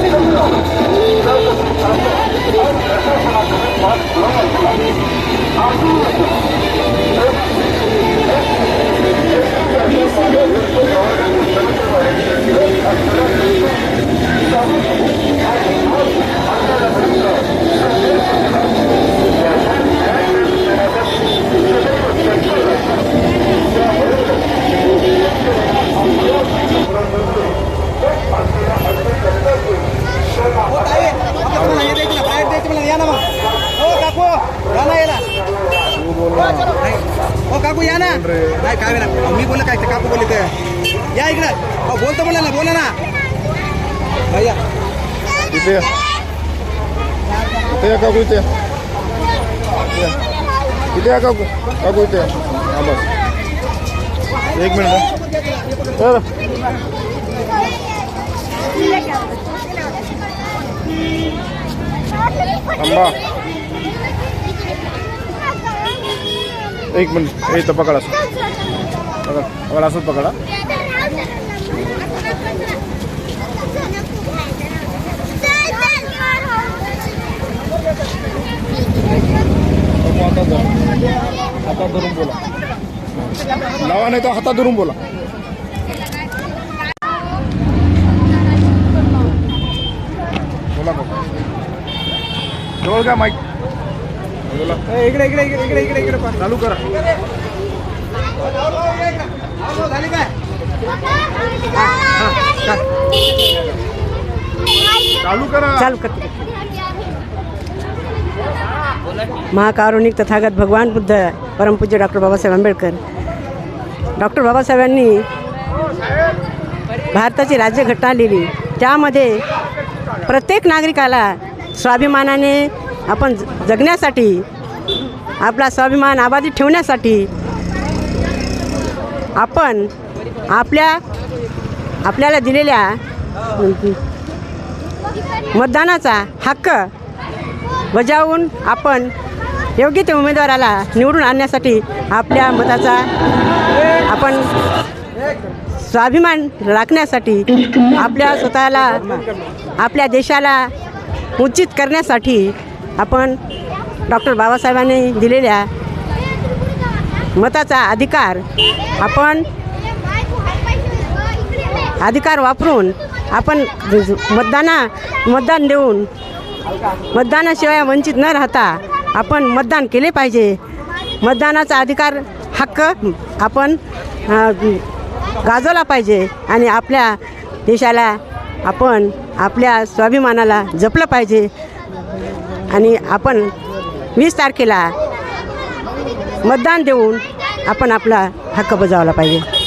Thank you. हो काकू या ना. नाही काय ना मी बोललं काय ते काकू बोलले ते. या इकडं. हो बोलतो बोला ना बोला ना. भैया. इथे या. इथे या काकू इथे या. इथे या. इथे या काकू. काकू इथे या. हा बस. एक मिनिट हा. तर थांबा. एक मिनिट. येतं पकडा पकडा असं. असंच पकडा हातात हातात धरून बोला लावा नाही तर हातात धरून बोला. बोला काकू जवळ का माईक. इकडे इकडे इकडे इकडे इकडे इकडे पण चालू करा. झाली काय चालू करा. चालू करते महाकारुणिक तथागत भगवान बुद्ध परमपूज्य डॉक्टर बाबासाहेब आंबेडकर. डॉक्टर बाबासाहेबांनी भारताची राज्यघटना लिहिली. त्यामध्ये प्रत्येक नागरिकाला स्वाभिमानाने आपण ज- जगण्यासाठी आपला स्वाभिमान आबादी ठेवण्यासाठी आपण आपल्या आपल्याला दिलेल्या मतदानाचा हक्क बजावून आपण योग्य ते उमेदवाराला निवडून आणण्यासाठी आपल्या मताचा आपण स्वाभिमान राखण्यासाठी आपल्या स्वतःला आपल्या देशाला उचित करण्यासाठी आपण डॉक्टर बाबासाहेबांनी दिलेल्या मताचा अधिकार आपण अधिकार वापरून आपण मतदाना मतदान देऊन मतदानाशिवाय वंचित न राहता आपण मतदान केले पाहिजे. मतदानाचा अधिकार हक्क आपण गाजवला पाहिजे आणि आपल्या देशाला आपण आपल्या स्वाभिमानाला जपलं पाहिजे. आणि आपण वीस तारखेला मतदान देऊन आपण आपला हक्क बजावला पाहिजे.